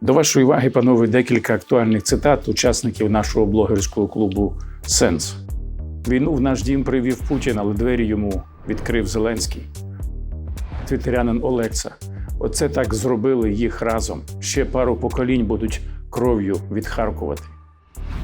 До вашої уваги, панове, декілька актуальних цитат учасників нашого блогерського клубу Сенс. Війну в наш дім привів Путін, але двері йому відкрив Зеленський. Твітерянин Олекса. Оце так зробили їх разом. Ще пару поколінь будуть кров'ю відхаркувати.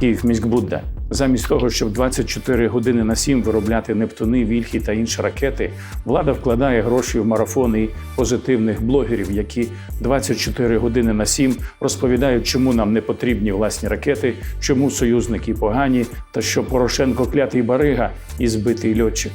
Київ міськбудда. Замість того, щоб 24 години на 7 виробляти нептуни, вільхи та інші ракети, влада вкладає гроші в марафони позитивних блогерів, які 24 години на 7 розповідають, чому нам не потрібні власні ракети, чому союзники погані, та що Порошенко клятий барига і збитий льотчик.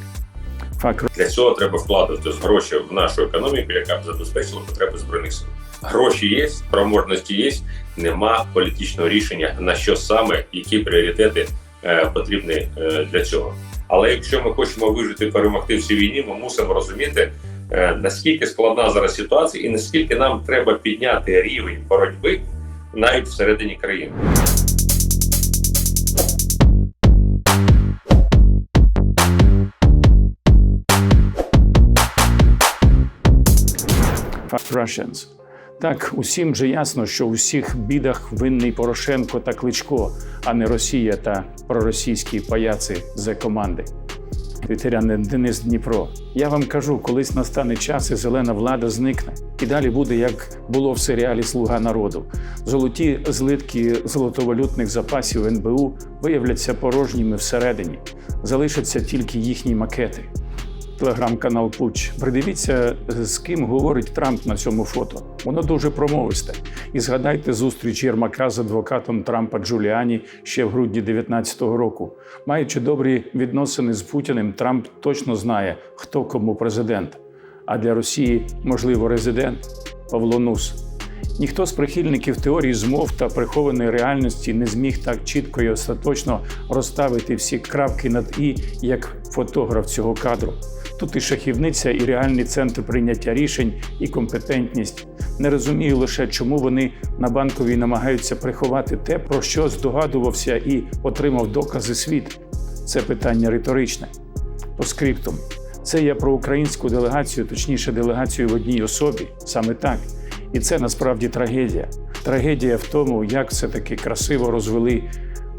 Факт Для цього треба вкладати гроші в нашу економіку, яка б забезпечила потреби збройних сил. Гроші є, спроможності є. Нема політичного рішення на що саме, які пріоритети е, потрібні е, для цього. Але якщо ми хочемо вижити і перемогти в цій війні, ми мусимо розуміти е, наскільки складна зараз ситуація, і наскільки нам треба підняти рівень боротьби навіть всередині країни. Russians. Так, усім же ясно, що у всіх бідах винний Порошенко та Кличко, а не Росія та проросійські паяци з команди. Твітерянин Денис Дніпро. Я вам кажу, колись настане час, і зелена влада зникне. І далі буде, як було в серіалі Слуга народу. Золоті злитки золотовалютних запасів НБУ виявляться порожніми всередині. Залишаться тільки їхні макети телеграм-канал Пуч. Придивіться, з ким говорить Трамп на цьому фото. Воно дуже промовисте. І згадайте зустріч Єрмака з адвокатом Трампа Джуліані ще в грудні 2019 року. Маючи добрі відносини з Путіним, Трамп точно знає, хто кому президент. А для Росії, можливо, резидент Павло Нус. Ніхто з прихильників теорії змов та прихованої реальності не зміг так чітко і остаточно розставити всі крапки над і як фотограф цього кадру. Тут і шахівниця, і реальний центр прийняття рішень, і компетентність. Не розумію лише, чому вони на банковій намагаються приховати те, про що здогадувався і отримав докази світ. Це питання риторичне. По скриптум. Це я про українську делегацію, точніше, делегацію в одній особі, саме так. І це насправді трагедія. Трагедія в тому, як все таки красиво розвели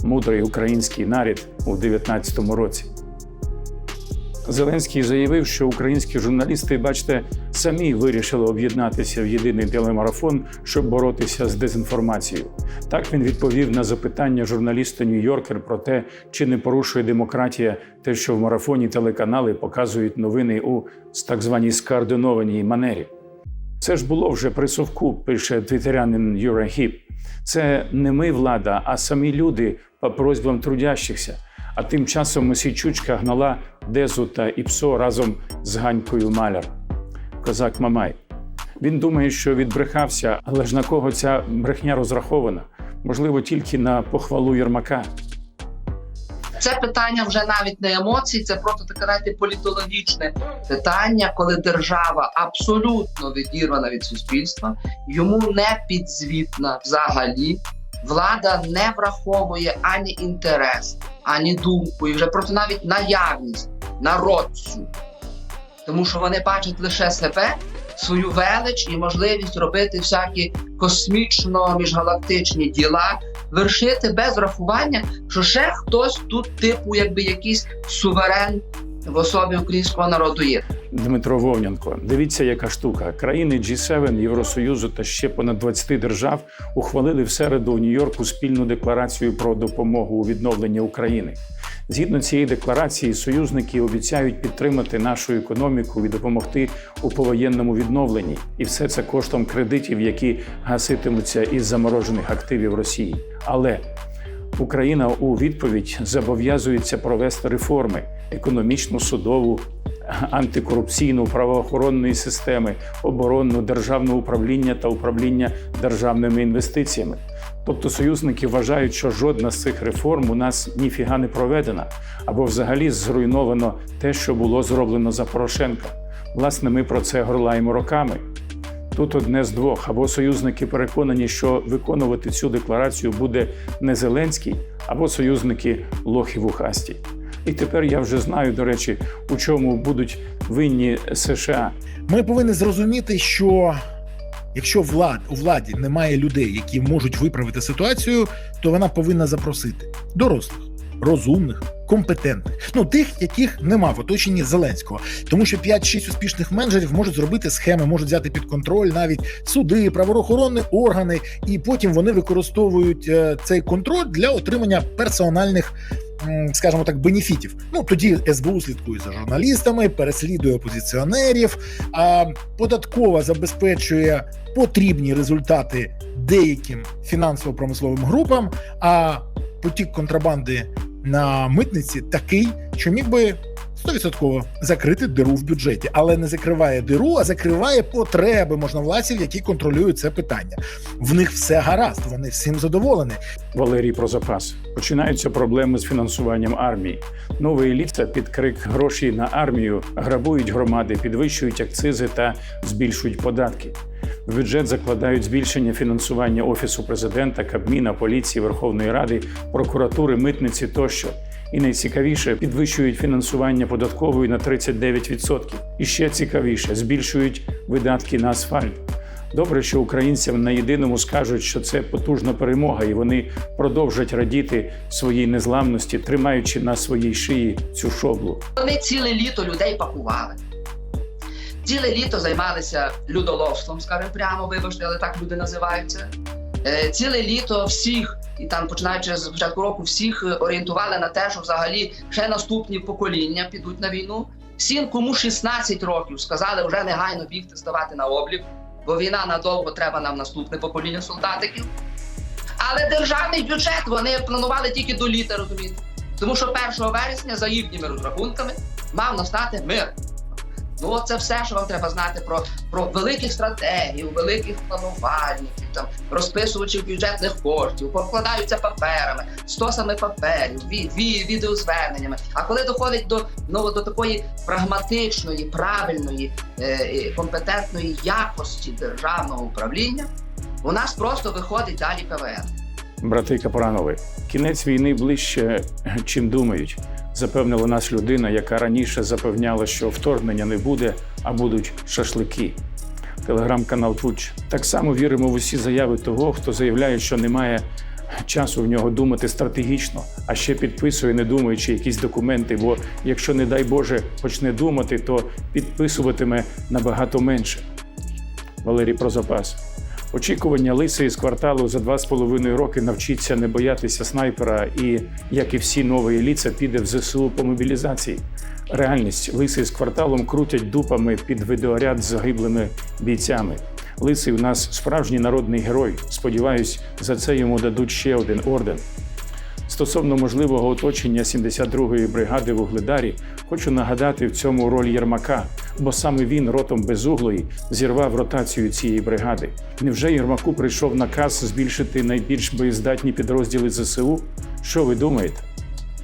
мудрий український нарід у 19-му році. Зеленський заявив, що українські журналісти, бачите, самі вирішили об'єднатися в єдиний телемарафон, щоб боротися з дезінформацією. Так він відповів на запитання журналіста Нью-Йоркер про те, чи не порушує демократія те, що в марафоні телеканали показують новини у так званій скоординованій манері. Це ж було вже при совку, пише твітерянин Юра Гіп. Це не ми влада, а самі люди по просьбам трудящихся. А тим часом Мосійчучка гнала Дезу та Іпсо разом з Ганькою Маляр. Козак Мамай. Він думає, що відбрехався, але ж на кого ця брехня розрахована? Можливо, тільки на похвалу Єрмака. Це питання вже навіть не емоцій, це просто таке знаєте, політологічне питання, коли держава абсолютно відірвана від суспільства, йому не підзвітна взагалі. Влада не враховує ані інтерес, ані думку, і вже просто навіть наявність народцю. Тому що вони бачать лише себе, свою велич і можливість робити всякі космічно міжгалактичні діла, вершити без рахування, що ще хтось тут, типу, якби якийсь суверен в особі українського народу є. Дмитро Вовнянко. Дивіться, яка штука. Країни G7, Євросоюзу та ще понад 20 держав ухвалили в середу у Нью-Йорку спільну декларацію про допомогу у відновленні України. Згідно цієї декларації, союзники обіцяють підтримати нашу економіку і допомогти у повоєнному відновленні, і все це коштом кредитів, які гаситимуться із заморожених активів Росії. Але Україна у відповідь зобов'язується провести реформи економічну, судову, антикорупційну, правоохоронної системи, оборонну, державне управління та управління державними інвестиціями. Тобто союзники вважають, що жодна з цих реформ у нас ніфіга не проведена, або взагалі зруйновано те, що було зроблено за Порошенка. Власне, ми про це горлаємо роками. Тут одне з двох: або союзники переконані, що виконувати цю декларацію буде не Зеленський, або союзники лохи вухасті. І тепер я вже знаю, до речі, у чому будуть винні США. Ми повинні зрозуміти, що якщо влад у владі немає людей, які можуть виправити ситуацію, то вона повинна запросити дорослих, розумних, компетентних, ну тих, яких нема в оточенні Зеленського, тому що 5-6 успішних менеджерів можуть зробити схеми, можуть взяти під контроль навіть суди, правоохоронні органи, і потім вони використовують е, цей контроль для отримання персональних. Скажімо так, бенефітів. Ну тоді СБУ слідкує за журналістами, переслідує опозиціонерів, а податкова забезпечує потрібні результати деяким фінансово-промисловим групам. А потік контрабанди на митниці такий, що міг би 100% закрити диру в бюджеті, але не закриває диру, а закриває потреби можновладців, які контролюють це питання. В них все гаразд, вони всім задоволені. Валерій про запас. Починаються проблеми з фінансуванням армії. Нова еліта під крик гроші на армію грабують громади, підвищують акцизи та збільшують податки. В бюджет закладають збільшення фінансування офісу президента, Кабміна, поліції, Верховної Ради, прокуратури, митниці тощо. І найцікавіше підвищують фінансування податкової на 39%. І ще цікавіше збільшують видатки на асфальт. Добре, що українцям на єдиному скажуть, що це потужна перемога, і вони продовжать радіти своїй незламності, тримаючи на своїй шиї цю шоблу. Вони ціле літо людей пакували. Ціле літо займалися людоловством, скажімо прямо, вибачте, але так люди називаються. Е, Ціле літо всіх, і там починаючи з початку року, всіх е, орієнтували на те, що взагалі ще наступні покоління підуть на війну. Всім, кому 16 років, сказали вже негайно бігти, ставати на облік, бо війна надовго треба нам наступне покоління солдатиків. Але державний бюджет вони планували тільки до літа, розумієте? Тому що 1 вересня, за їхніми розрахунками, мав настати мир. Ну, це все, що вам треба знати про, про великих стратегів, великих планувальників, там розписувачів бюджетних коштів, покладаються паперами, стосами паперів, ві, ві, відеозверненнями. А коли доходить до, ну, до такої прагматичної, правильної, е, компетентної якості державного управління, у нас просто виходить далі КВН. Брати Капранови, кінець війни ближче, чим думають. Запевнила нас людина, яка раніше запевняла, що вторгнення не буде, а будуть шашлики. Телеграм-канал Твуч. Так само віримо в усі заяви того, хто заявляє, що немає часу в нього думати стратегічно, а ще підписує, не думаючи якісь документи. Бо якщо, не дай Боже, почне думати, то підписуватиме набагато менше. Валерій про запас. Очікування лисий з кварталу за два з половиною роки навчиться не боятися снайпера і, як і всі нові ліца, піде в ЗСУ по мобілізації. Реальність лисий з кварталом крутять дупами під відеоряд з загиблими бійцями. Лисий у нас справжній народний герой. Сподіваюсь, за це йому дадуть ще один орден. Стосовно можливого оточення 72-ї бригади в Угледарі, хочу нагадати в цьому роль Єрмака, бо саме він ротом безуглої зірвав ротацію цієї бригади. Невже Єрмаку прийшов наказ збільшити найбільш боєздатні підрозділи ЗСУ? Що ви думаєте?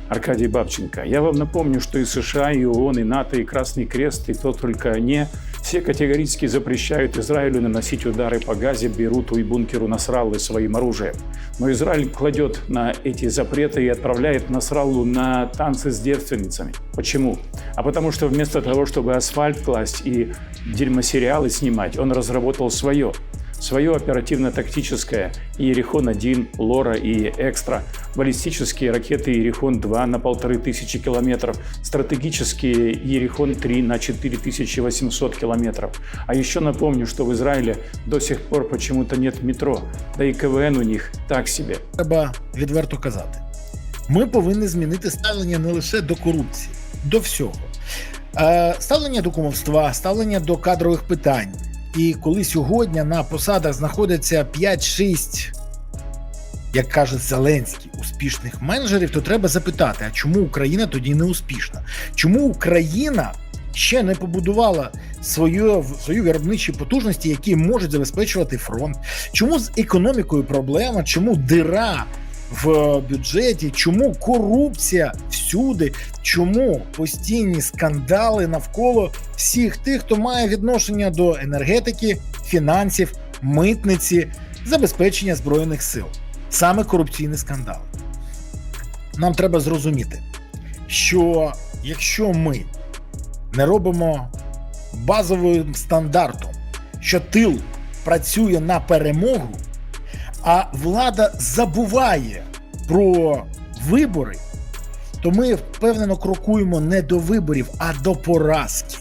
Аркадий Бабченко, я вам напомню, что и США, и ООН, и НАТО, и Красный Крест, и кто не, все категорически запрещают Израилю наносить удары по Газе, Бейруту и бункеру Насраллы своим оружием. Но Израиль кладет на эти запреты и отправляет Насраллу на танцы с девственницами. Почему? А потому что вместо того, чтобы асфальт класть и дерьмосериалы снимать, он разработал свое. Свое оперативно-тактическое Иерихон-1, Лора и Экстра, баллистические ракеты Иерихон-2 на 1500 километров, стратегические Иерихон-3 на 4800 километров. А еще напомню, что в Израиле до сих пор почему-то нет метро, да и КВН у них так себе. Треба відверто казати. Ми повинні змінити ставлення не лише до корупції, до всього. Е, ставлення до кумовства, ставлення до кадрових питань. І коли сьогодні на посадах знаходиться 5-6, як каже Зеленський, успішних менеджерів, то треба запитати, а чому Україна тоді не успішна? Чому Україна ще не побудувала свою, свою виробничі потужності, які можуть забезпечувати фронт? Чому з економікою проблема? Чому дира в бюджеті? Чому корупція всюди? Чому постійні скандали навколо всіх тих, хто має відношення до енергетики, фінансів, митниці, забезпечення збройних сил? Саме корупційні скандали. Нам треба зрозуміти, що якщо ми не робимо базовим стандартом, що тил працює на перемогу, а влада забуває про вибори, то ми впевнено крокуємо не до виборів, а до поразки.